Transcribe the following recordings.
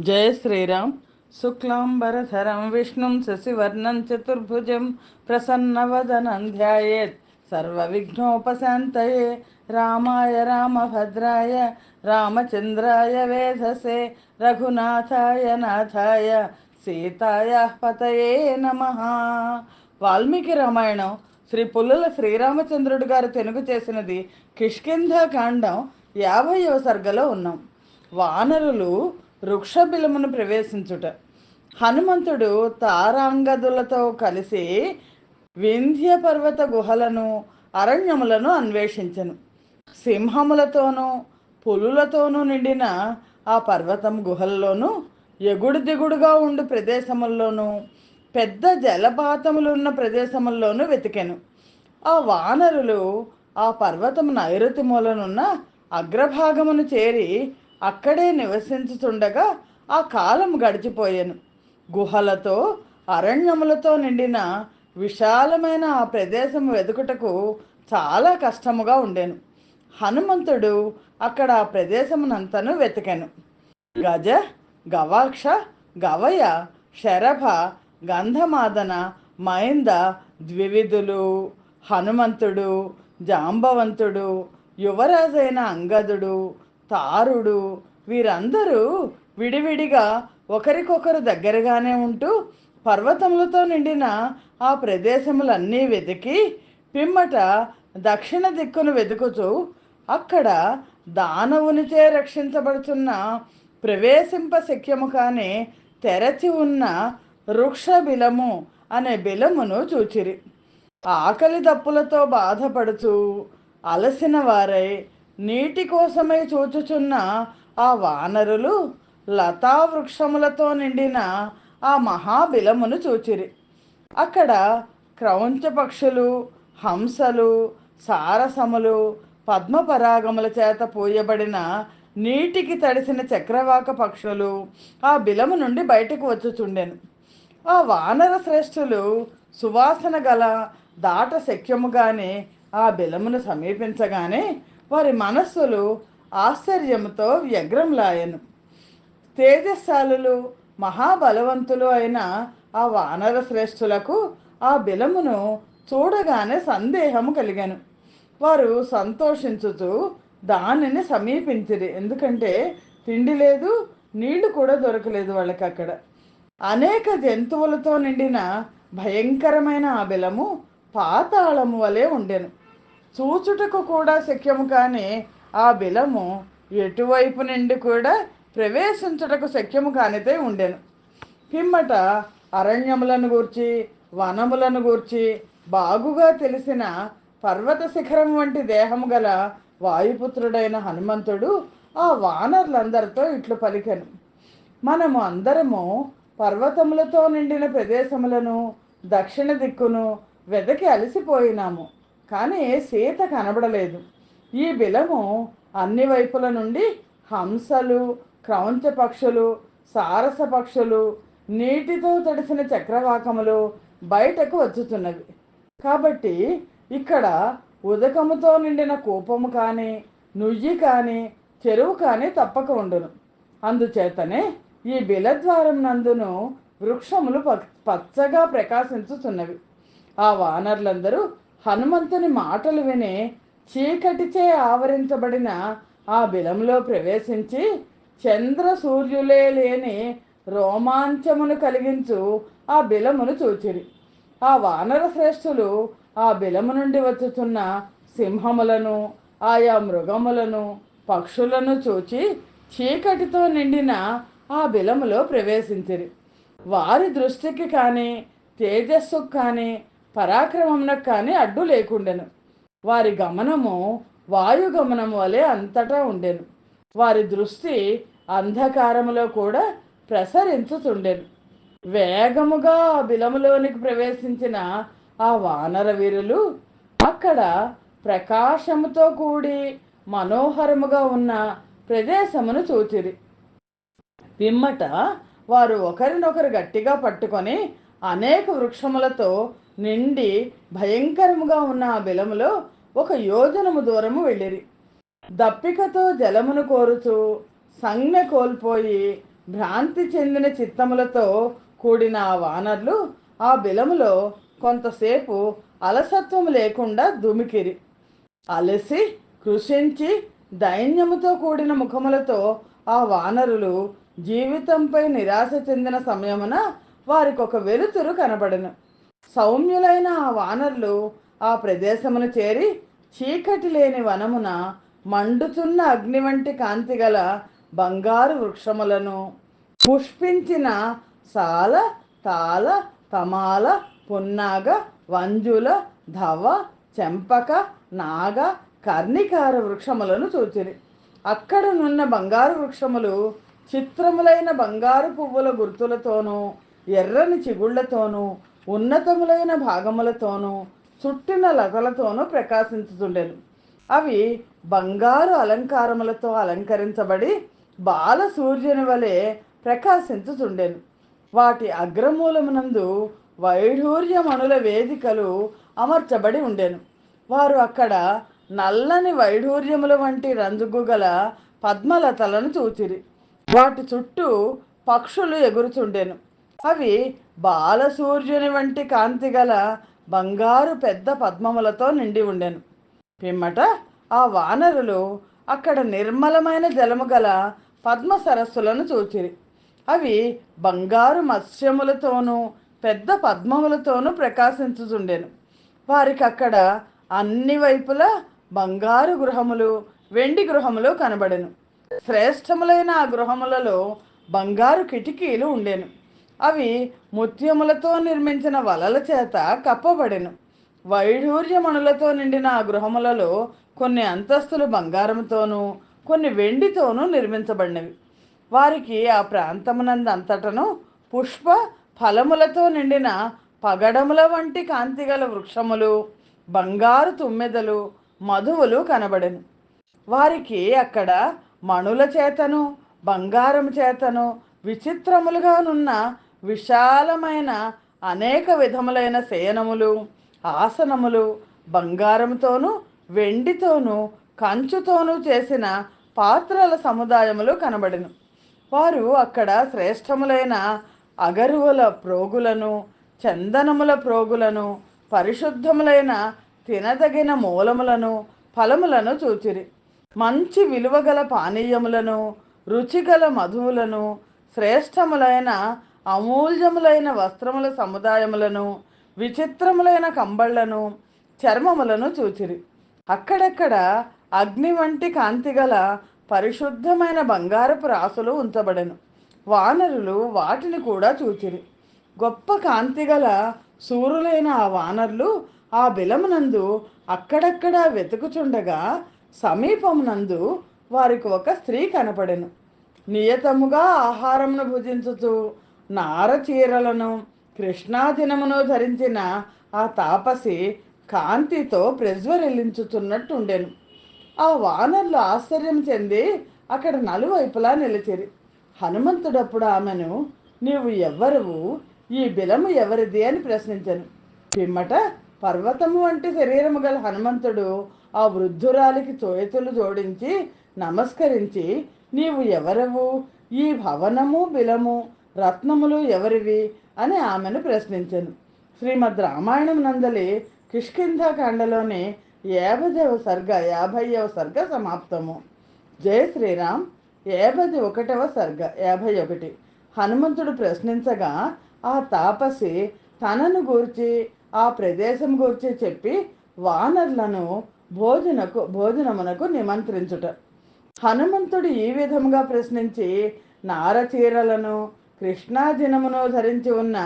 జయ శ్రీరామ్. శుక్లాంబరధరం విష్ణుం శశివర్ణం చతుర్భుజం ప్రసన్నవదనం ధ్యాయేత్ సర్వవిఘ్నోపశాంతయే. రామాయ రామభద్రాయ రామచంద్రాయ వేధసే. రఘునాథాయ నాథాయ సీతాయ పతయే నమ. వాల్మీకి రామాయణం శ్రీ పుల్లల శ్రీరామచంద్రుడు గారు తెనుగు చేసినది కిష్కింధ కాండం యాభైవ సర్గలో ఉన్నాం. వానరులు వృక్షబిలమును ప్రవేశించుట. హనుమంతుడు తారాంగదులతో కలిసి వింధ్య పర్వత గుహలను అరణ్యములను అన్వేషించను. సింహములతోనూ పులులతోనూ నిండిన ఆ పర్వతం గుహల్లోనూ ఎగుడు దిగుడుగా ఉండు ప్రదేశముల్లోనూ పెద్ద జలపాతములున్న ప్రదేశముల్లోనూ వెతికెను. ఆ వానరులు ఆ పర్వతము నైరుతి మూలనున్న అగ్రభాగమును చేరి అక్కడే నివసించుతుండగా ఆ కాలం గడిచిపోయాను. గుహలతో అరణ్యములతో నిండిన విశాలమైన ఆ ప్రదేశం వెతుకుటకు చాలా కష్టముగా ఉండేను. హనుమంతుడు అక్కడ ఆ ప్రదేశమునంతను వెతికాను. గజ గవాక్ష గవయ శరభ గంధమాదన మైంద ద్వివిధులు హనుమంతుడు జాంబవంతుడు యువరాజైన అంగదుడు తారుడు. వీరందరూ విడివిడిగా ఒకరికొకరు దగ్గరగానే ఉంటూ పర్వతములతో నిండిన ఆ ప్రదేశములన్నీ వెతికి పిమ్మట దక్షిణ దిక్కును వెతుకుతూ అక్కడ దానవునిచే రక్షించబడుతున్న ప్రవేశింప శక్యము కాని తెరచి ఉన్న వృక్ష బిలము అనే బిలమును చూచిరి. ఆకలి దప్పులతో బాధపడుతూ అలసిన వారై నీటి కోసమై చూచుచున్న ఆ వానరులు లతా వృక్షములతో నిండిన ఆ మహాబిలమును చూచిరి. అక్కడ క్రౌంచ పక్షులు హంసలు సారసములు పద్మపరాగముల చేత పూయబడిన నీటికి తడిసిన చక్రవాక పక్షులు ఆ బిలము నుండి బయటకు వచ్చుచుండెను. ఆ వానర శ్రేష్ఠులు సువాసన గల దాట శక్యముగానే ఆ బిలమును సమీపించగానే వారి మనస్సులు ఆశ్చర్యంతో వ్యగ్రంలాయను తేజస్సాలులు మహాబలవంతులు అయిన ఆ వానర శ్రేష్ఠులకు ఆ బిలమును చూడగానే సందేహము కలిగాను. వారు సంతోషించుతూ దానిని సమీపించిరి. ఎందుకంటే తిండి లేదు నీళ్ళు కూడా దొరకలేదు వాళ్ళకి అక్కడ అనేక జంతువులతో నిండిన భయంకరమైన ఆ బిలము పాతాళము వలె ఉండెను. చూచుటకు కూడా శక్యము కానీ ఆ బిలము ఎటువైపు నుండి కూడా ప్రవేశించుటకు శక్యము కానితే ఉండెను. పిమ్మట అరణ్యములను గూర్చి వనములను గూర్చి బాగుగా తెలిసిన పర్వత శిఖరం వంటి దేహము గల వాయుపుత్రుడైన హనుమంతుడు ఆ వానరులందరితో ఇట్లు పలికెను. మనము అందరము పర్వతములతో నిండిన ప్రదేశములను దక్షిణ దిక్కును వెదకి అలసిపోయినాము. కానీ సీత కనబడలేదు. ఈ బిలము అన్ని వైపుల నుండి హంసలు క్రౌంచ పక్షులు సారస పక్షులు నీటితో తడిసిన చక్రవాకములు బయటకు వచ్చుతున్నవి. కాబట్టి ఇక్కడ ఉదకముతో నిండిన కూపము కానీ నుయ్యి కానీ చెరువు కానీ తప్పక ఉండును. అందుచేతనే ఈ బిలద్వారం నందును వృక్షములు ప- పచ్చగా ప్రకాశించుతున్నవి. ఆ వానర్లందరూ హనుమంతుని మాటలు విని చీకటిచే ఆవరించబడిన ఆ బిలంలో ప్రవేశించి చంద్ర సూర్యులే లేని రోమాంచమును కలిగించు ఆ బిలమును చూచిరి. ఆ వానర శ్రేష్ఠులు ఆ బిలము నుండి వచ్చుతున్న సింహములను ఆయా మృగములను పక్షులను చూచి చీకటితో నిండిన ఆ బిలములో ప్రవేశించిరి. వారి దృష్టికి కానీ తేజస్సుకు కానీ పరాక్రమమునకు కానీ అడ్డు లేకుండెను. వారి గమనము వాయుగమనము వలె అంతటా ఉండెను. వారి దృష్టి అంధకారములో కూడా ప్రసరించుతుండెను. వేగముగా ఆ బిలములోనికి ప్రవేశించిన ఆ వానర వీరులు అక్కడ ప్రకాశముతో కూడి మనోహరముగా ఉన్న ప్రదేశమును చూచిరి. పిమ్మట వారు ఒకరినొకరు గట్టిగా పట్టుకొని అనేక వృక్షములతో నిండి భయంకరముగా ఉన్న ఆ బిలములో ఒక యోజనము దూరము వెళ్ళిరి. దప్పికతో జలమును కోరుచు సంజ్ఞ కోల్పోయి భ్రాంతి చెందిన చిత్తములతో కూడిన ఆ వానర్లు ఆ బిలములో కొంతసేపు అలసత్వము లేకుండా దుమికిరి. అలసి కృషించి దైన్యముతో కూడిన ముఖములతో ఆ వానరులు జీవితంపై నిరాశ చెందిన సమయమున వారికి ఒక వెలుతురు కనబడను. సౌమ్యులైన ఆ వానరులు ఆ ప్రదేశమును చేరి చీకటి లేని వనమున మండుతున్న అగ్ని వంటి కాంతి గల బంగారు వృక్షములను పుష్పించిన సాల తాల తమాల పున్నాగ వంజుల ధవ చెంపక నాగ కర్ణికార వృక్షములను చూచిరి. అక్కడనున్న బంగారు వృక్షములు చిత్రములైన బంగారు పువ్వుల గుర్తులతోనూ ఎర్రని చిగుళ్ళతోనూ ఉన్నతములైన భాగములతోనూ చుట్టిన లతలతోనూ ప్రకాశించుతుండెను అవి బంగారు అలంకారములతో అలంకరించబడి బాల సూర్యుని వలె ప్రకాశించుతుండెను వాటి అగ్రమూలమునందు వైఢూర్యమణుల వేదికలు అమర్చబడి ఉండెను. వారు అక్కడ నల్లని వైఢూర్యముల వంటి రంజుగు గల పద్మలతలను చూచిరి. వాటి చుట్టూ పక్షులు ఎగురుచుండెను. అవి బాలసూర్యుని వంటి కాంతి గల బంగారు పెద్ద పద్మములతో నిండి ఉండెను. పిమ్మట ఆ వానరులు అక్కడ నిర్మలమైన జలము గల పద్మ సరస్సులను చూచిరి. అవి బంగారు మత్స్యములతోనూ పెద్ద పద్మములతోనూ ప్రకాశించుచుండెను. వారికి అక్కడ అన్ని వైపులా బంగారు గృహములు వెండి గృహములు కనబడెను. శ్రేష్టములైన ఆ గృహములలో బంగారు కిటికీలు ఉండెను. అవి ముత్యములతో నిర్మించిన వలల చేత కప్పబడెను. వైఢూర్యమణులతో నిండిన ఆ గృహములలో కొన్ని అంతస్తులు బంగారంతోనూ కొన్ని వెండితోనూ నిర్మించబడినవి. వారికి ఆ ప్రాంతమునందంతటను పుష్ప ఫలములతో నిండిన పగడముల వంటి కాంతిగల వృక్షములు బంగారు తుమ్మెదలు మధువులు కనబడెను. వారికి అక్కడ మణుల చేతను బంగారం చేతను విచిత్రములుగానున్న విశాలమైన అనేక విధములైన శయనములు ఆసనములు బంగారంతోనూ వెండితోనూ కంచుతోనూ చేసిన పాత్రల సముదాయములు కనబడెను. వారు అక్కడ శ్రేష్టములైన అగరువుల ప్రోగులను చందనముల ప్రోగులను పరిశుద్ధములైన తినదగిన మూలములను ఫలములను చూచిరి. మంచి విలువగల పానీయములను రుచిగల మధువులను శ్రేష్టములైన అమూల్యములైన వస్త్రముల సముదాయములను విచిత్రములైన కంబళ్ళను చర్మములను చూచిరి. అక్కడక్కడ అగ్ని వంటి కాంతిగల పరిశుద్ధమైన బంగారపు రాసులు ఉంచబడెను. వానరులు వాటిని కూడా చూచిరి. గొప్ప కాంతిగల సూరులైన ఆ వానరులు ఆ బిలమునందు అక్కడక్కడ వెతుకుచుండగా సమీపమునందు వారికి ఒక స్త్రీ కనపడెను. నియతముగా ఆహారమును భుజించుతూ నార చీరలను కృష్ణాదినమును ధరించిన ఆ తాపసి కాంతితో ప్రజ్వరిల్లించుతున్నట్టుండెను ఆ వానర్లు ఆశ్చర్యం చెంది అక్కడ నలువైపులా నిలిచిరి. హనుమంతుడప్పుడు ఆమెను నీవు ఎవ్వరువు? ఈ బిలము ఎవరిది? అని ప్రశ్నించను. పిమ్మట పర్వతము వంటి శరీరము గల హనుమంతుడు ఆ వృద్ధురాలికి చేతులు జోడించి నమస్కరించి నీవు ఎవరవు? ఈ భవనము బిలము రత్నములు ఎవరివి అని ఆమెను ప్రశ్నించను. శ్రీమద్ రామాయణం నందలి కిష్కింధాకాండలోని యాభైవ సర్గ యాభైవ సర్గ సమాప్తము. జయ శ్రీరామ్. యాభై ఒకటవ సర్గ యాభై ఒకటి. హనుమంతుడు ప్రశ్నించగా ఆ తాపసి తనను గూర్చి ఆ ప్రదేశం గూర్చి చెప్పి వానర్లను భోజనకు భోజనమునకు నిమంత్రించుట. హనుమంతుడు ఈ విధముగా ప్రశ్నించి నారచీరలను కృష్ణాజినమును ధరించి ఉన్న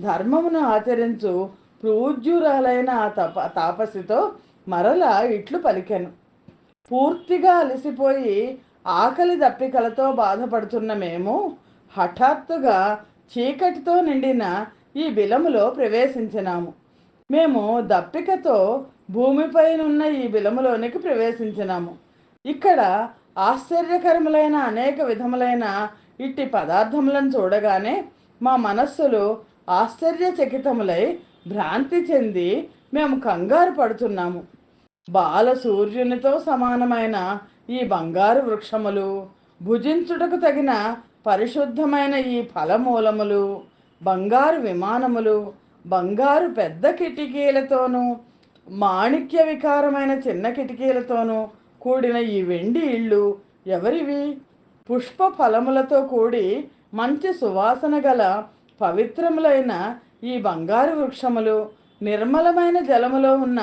ధర్మమును ఆచరించు పూజ్యురాలైన ఆ తప తాపసితో మరల ఇట్లు పలికెను. పూర్తిగా అలసిపోయి ఆకలి దప్పికలతో బాధపడుతున్న మేము హఠాత్తుగా చీకటితో నిండిన ఈ బిలములో ప్రవేశించినాము. మేము దప్పికతో భూమిపైనున్న ఈ బిలములోనికి ప్రవేశించినాము. ఇక్కడ ఆశ్చర్యకరములైన అనేక విధములైన ఇట్టి పదార్థములను చూడగానే మా మనస్సులు ఆశ్చర్యచకితములై భ్రాంతి చెంది మేము కంగారు పడుతున్నాము. బాల సూర్యునితో సమానమైన ఈ బంగారు వృక్షములు భుజించుటకు తగిన పరిశుద్ధమైన ఈ ఫలమూలములు బంగారు విమానములు బంగారు పెద్ద కిటికీలతోనూ మాణిక్య వికారమైన చిన్న కిటికీలతోనూ కూడిన ఈ వెండి ఇళ్ళు ఎవరివి? పుష్ప ఫలములతో కూడి మంచి సువాసన గల పవిత్రములైన ఈ బంగారు వృక్షములు నిర్మలమైన జలములో ఉన్న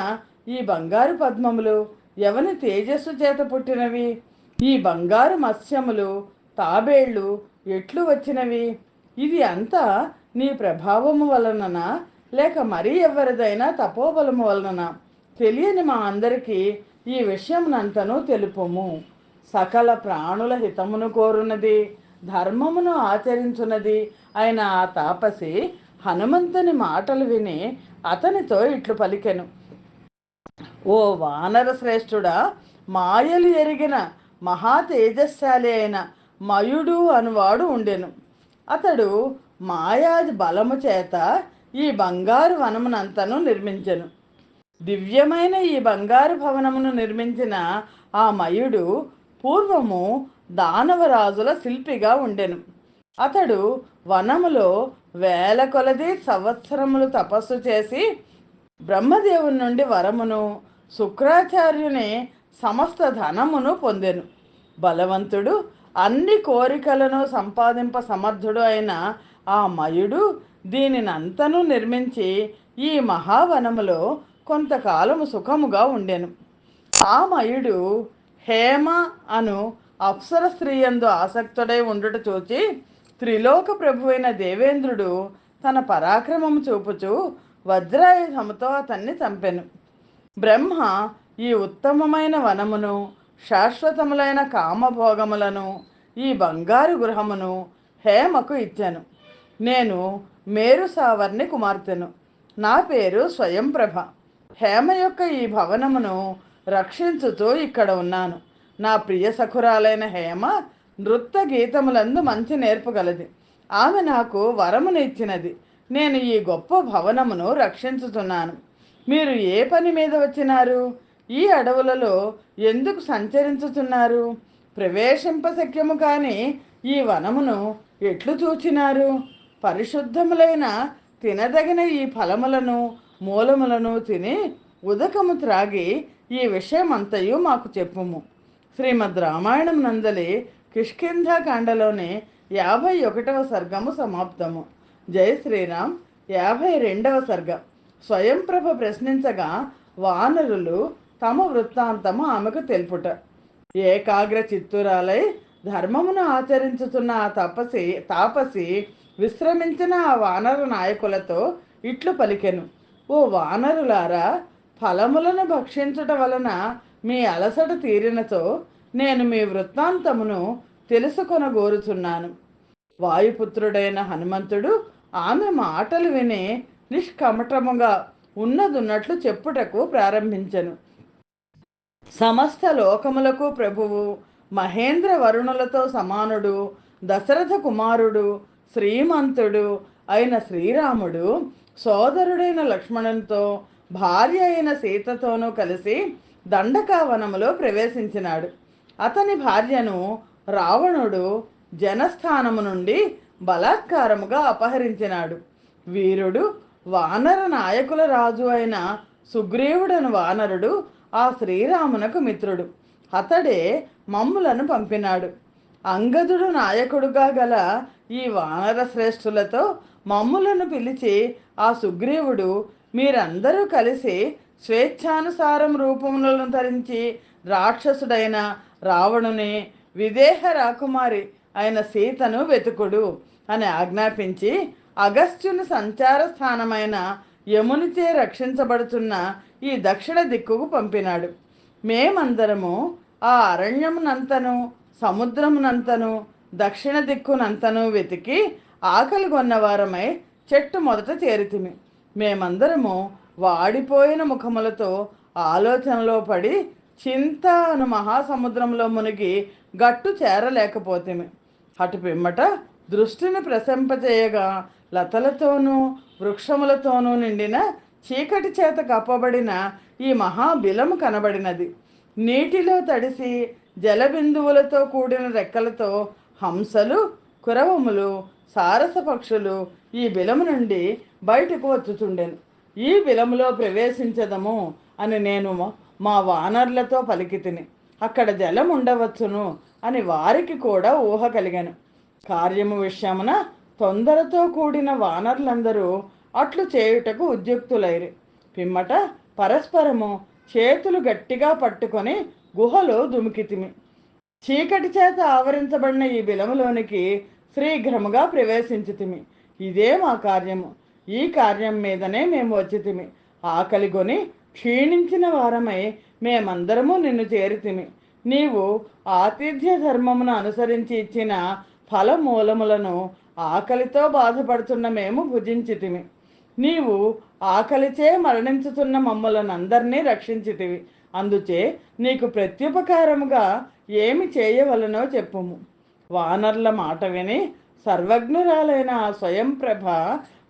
ఈ బంగారు పద్మములు ఎవని తేజస్సు చేత పుట్టినవి? ఈ బంగారు మత్స్యములు తాబేళ్ళు ఎట్లు వచ్చినవి? ఇది అంతా నీ ప్రభావము వలననా? లేక మరీ ఎవరిదైనా తపోబలము వలన తెలియని మా అందరికీ ఈ విషయమునంతను తెలుపము. సకల ప్రాణుల హితమును కోరున్నది ధర్మమును ఆచరించున్నది అయిన ఆ తాపసి హనుమంతుని మాటలు విని అతనితో ఇట్లు పలికెను. ఓ వానర శ్రేష్ఠుడా మాయలు ఎరిగిన మహా తేజస్శాలి అయిన మయుడు అనువాడు ఉండెను. అతడు మాయాది బలము చేత ఈ బంగారు వనమునంతను నిర్మించెను. దివ్యమైన ఈ బంగారు భవనమును నిర్మించిన ఆ మయుడు పూర్వము దానవరాజుల శిల్పిగా ఉండెను. అతడు వనములో వేల కొలది సంవత్సరములు తపస్సు చేసి బ్రహ్మదేవుని నుండి వరమును శుక్రాచార్యుని సమస్త ధనమును పొందెను. బలవంతుడు అన్ని కోరికలను సంపాదింప సమర్థుడు అయిన ఆ మయుడు దీనినంతను నిర్మించి ఈ మహావనములో కొంతకాలము సుఖముగా ఉండెను. ఆ మయుడు హేమ అను అప్సర స్త్రీయందు ఆసక్తుడై ఉండుట చూచి త్రిలోక ప్రభువైన దేవేంద్రుడు తన పరాక్రమము చూపుచు వజ్రాయుధముతో అతన్ని చంపెను. బ్రహ్మ ఈ ఉత్తమమైన వనమును శాశ్వతములైన కామభోగములను ఈ బంగారు గృహమును హేమకు ఇచ్చాను. నేను మేరు సావర్ని కుమార్తెను. నా పేరు స్వయంప్రభ. హేమ యొక్క ఈ భవనమును రక్షించుతూ ఇక్కడ ఉన్నాను. నా ప్రియ సఖురాలైన హేమ నృత్య గీతములందు మంచి నేర్పగలది ఆమె నాకు వరమును ఇచ్చినది. నేను ఈ గొప్ప భవనమును రక్షించుతున్నాను. మీరు ఏ పని మీద వచ్చినారు? ఈ అడవులలో ఎందుకు సంచరించుతున్నారు? ప్రవేశింపశక్యము కాని ఈ వనమును ఎట్లు చూచినారు? పరిశుద్ధములైన తినదగిన ఈ ఫలములను మూలములను తిని ఉదకము త్రాగి ఈ విషయమంతయు మాకు చెప్పుము. శ్రీమద్ రామాయణం నందలి కిష్కింధాకాండలోని యాభై ఒకటవ సర్గము సమాప్తము. జై శ్రీరామ్. యాభై రెండవ సర్గం. స్వయంప్రభ ప్రశ్నించగా వానరులు తమ వృత్తాంతము ఆమెకు తెలుపుట. ఏకాగ్ర చిత్తురాలై ధర్మమును ఆచరించుతున్న ఆ తపసి తాపసి విశ్రమించిన ఆ వానర నాయకులతో ఇట్లు పలికెను. ఓ వానరులారా ఫలములను భక్షించుట వలన మీ అలసట తీరినతో నేను మీ వృత్తాంతమును తెలుసుకొనగోరుచున్నాను. వాయుపుత్రుడైన హనుమంతుడు ఆమె మాటలు విని నిష్కమటముగా ఉన్నదున్నట్లు చెప్పుటకు ప్రారంభించెను. సమస్త లోకములకు ప్రభువు మహేంద్ర వరుణులతో సమానుడు దశరథ కుమారుడు శ్రీమంతుడు అయిన శ్రీరాముడు సోదరుడైన లక్ష్మణునితో భార్య అయిన సీతతోనూ కలిసి దండకావనములో ప్రవేశించినాడు. అతని భార్యను రావణుడు జనస్థానము నుండి బలాత్కారముగా అపహరించినాడు. వీరుడు వానర నాయకుల రాజు అయిన సుగ్రీవుడను వానరుడు ఆ శ్రీరామునకు మిత్రుడు. అతడే మమ్ములను పంపినాడు. అంగదుడు నాయకుడుగా గల ఈ వానర శ్రేష్ఠులతో మమ్ములను పిలిచి ఆ సుగ్రీవుడు మీరందరూ కలిసి స్వేచ్ఛానుసారం రూపములను ధరించి రాక్షసుడైన రావణుని విదేహ రాకుమారి అయిన సీతను వెతుకుడు అని ఆజ్ఞాపించి అగస్త్యుని సంచార స్థానమైన యమునిచే రక్షించబడుతున్న ఈ దక్షిణ దిక్కుకు పంపినాడు. మేమందరము ఆ అరణ్యమునంతను సముద్రమునంతను దక్షిణ దిక్కునంతను వెతికి ఆకలి కొన్నవారమై చెట్టు మొదట చేరితిమి మేమందరము వాడిపోయిన ముఖములతో ఆలోచనలో పడి చింత అను మహాసముద్రంలో మునిగి గట్టు చేరలేకపోతేమి. అటు పిమ్మట దృష్టిని ప్రశంపచేయగా లతలతోనూ వృక్షములతోనూ నిండిన చీకటి చేత కప్పబడిన ఈ మహాబిలము కనబడినది. నీటిలో తడిసి జలబిందువులతో కూడిన రెక్కలతో హంసలు కురవములు సారస పక్షులు ఈ బిలము నుండి బయటకు వచ్చుచుండెను. ఈ బిలములో ప్రవేశించదము అని నేను మా వానర్లతో పలికి తిని అక్కడ జలం ఉండవచ్చును అని వారికి కూడా ఊహ కలిగాను. కార్యము విషయమున తొందరతో కూడిన వానర్లందరూ అట్లు చేయుటకు ఉద్యుక్తులైరి. పిమ్మట పరస్పరము చేతులు గట్టిగా పట్టుకొని గుహలో దుమికితిమి. చీకటి చేత ఆవరించబడిన ఈ బిలములోనికి శీఘ్రముగా ప్రవేశించితిమి. ఇదే మా కార్యము. ఈ కార్యం మీదనే మేము వచ్చితిమి. ఆకలిగొని క్షీణించిన వారమై మేమందరము నిన్ను చేరితిమి. నీవు ఆతిథ్య ధర్మమును అనుసరించి ఇచ్చిన ఫలమూలములను ఆకలితో బాధపడుతున్న మేము భుజించితిమి. నీవు ఆకలిచే మరణించుతున్న మమ్మలను అందరినీ రక్షించితివి. అందుచే నీకు ప్రత్యుపకారముగా ఏమి చేయవలనో చెప్పుము. వానర్ల మాట విని సర్వజ్ఞురాలైన ఆ స్వయం ప్రభ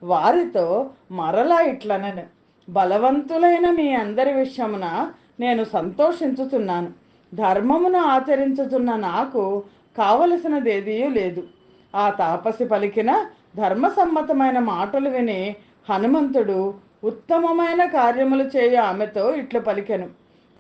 వారితో మరలా ఇట్లనను. బలవంతులైన మీ అందరి విషయమున నేను సంతోషించుతున్నాను ధర్మమును ఆచరించుతున్న నాకు కావలసినదేదీ లేదు. ఆ తాపసి పలికిన ధర్మసమ్మతమైన మాటలు విని హనుమంతుడు ఉత్తమమైన కార్యములు చేయ ఆమెతో ఇట్లు పలికెను.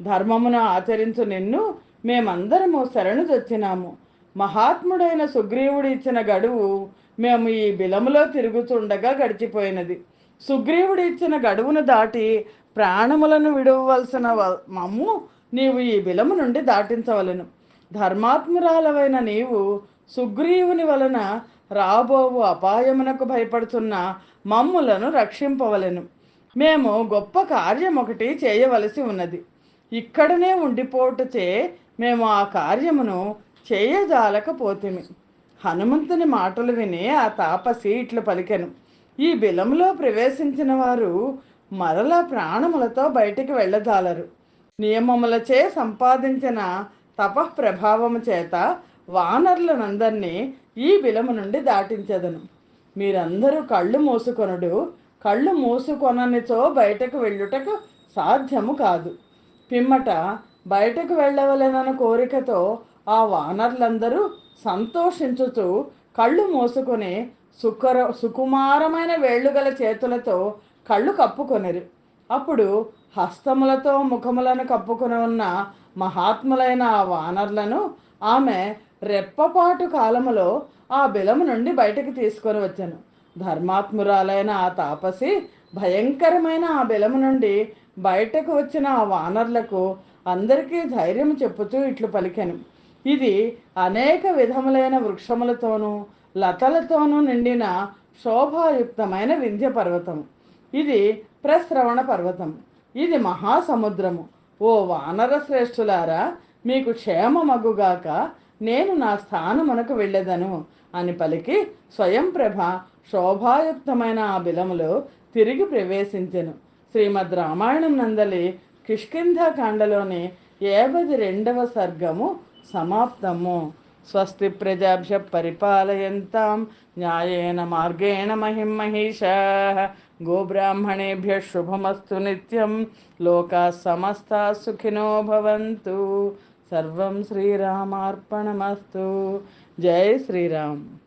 ధర్మమును ఆచరించు నిన్ను మేమందరము శరణు తెచ్చినాము మహాత్ముడైన సుగ్రీవుడు ఇచ్చిన గడువు మేము ఈ బిలములో తిరుగుతుండగా గడిచిపోయినది. సుగ్రీవుడు ఇచ్చిన గడువును దాటి ప్రాణములను విడవలసిన మమ్ము నీవు ఈ బిలము నుండి దాటించవలను. ధర్మాత్మురాలవైన నీవు సుగ్రీవుని వలన రాబోవు అపాయమునకు భయపడుతున్న మమ్ములను రక్షింపవలెను. మేము గొప్ప కార్యం ఒకటి చేయవలసి ఉన్నది. ఇక్కడనే ఉండిపోటుచే మేము ఆ కార్యమును చేయజాలకపోతిమి. హనుమంతుని మాటలు విని ఆ తాపసి ఇట్లు పలికెను. ఈ బిలంలో ప్రవేశించిన వారు మరల ప్రాణములతో బయటికి వెళ్ళజాలరు. నియమములచే సంపాదించిన తపఃప్రభావము చేత వానరులనందరినీ ఈ బిలము నుండి దాటించదను. మీరందరూ కళ్ళు మూసుకొనుడు కళ్ళు మూసుకొననిచో బయటకు వెళ్ళుటకు సాధ్యము కాదు. పిమ్మట బయటకు వెళ్ళవలెనన్న కోరికతో ఆ వానర్లందరూ సంతోషించుతూ కళ్ళు మోసుకొని సుకర సుకుమారమైన వేళ్ళుగల చేతులతో కళ్ళు కప్పుకొనిరు. అప్పుడు హస్తములతో ముఖములను కప్పుకొని ఉన్న మహాత్ములైన ఆ వానర్లను ఆమె రెప్పపాటు కాలములో ఆ బిలము నుండి బయటకు తీసుకొని వచ్చాను. ధర్మాత్మురాలైన ఆ తాపసి భయంకరమైన ఆ బిలము నుండి బయటకు వచ్చిన ఆ వానర్లకు అందరికీ ధైర్యం చెప్పుతూ ఇట్లు పలికాను. ఇది అనేక విధములైన వృక్షములతోనూ లతలతోనూ నిండిన శోభాయుక్తమైన వింధ్య పర్వతం ఇది ప్రశ్రవణ పర్వతం. ఇది మహాసముద్రము. ఓ వానర శ్రేష్ఠులారా మీకు క్షేమమగుగాక నేను నా స్థానమునకు వెళ్ళెదను అని పలికి స్వయం ప్రభ శోభాయుక్తమైన ఆ బిలములో తిరిగి ప్రవేశించెను. శ్రీమద్ రామాయణం నందలి కిష్కింధాకాండలోని ఏబది రెండవ సర్గము సమాప్తము. స్వస్తి ప్రజాభ్య పరిపాలయంతాం. న్యాయేన మార్గేణ మహిం మహిషా గోబ్రాహ్మణేభ్య శుభమస్తు నిత్యం. లోకా సమస్తా సుఖినో భవంతు. సర్వం శ్రీరామార్పణమస్తు. జై శ్రీరామ్.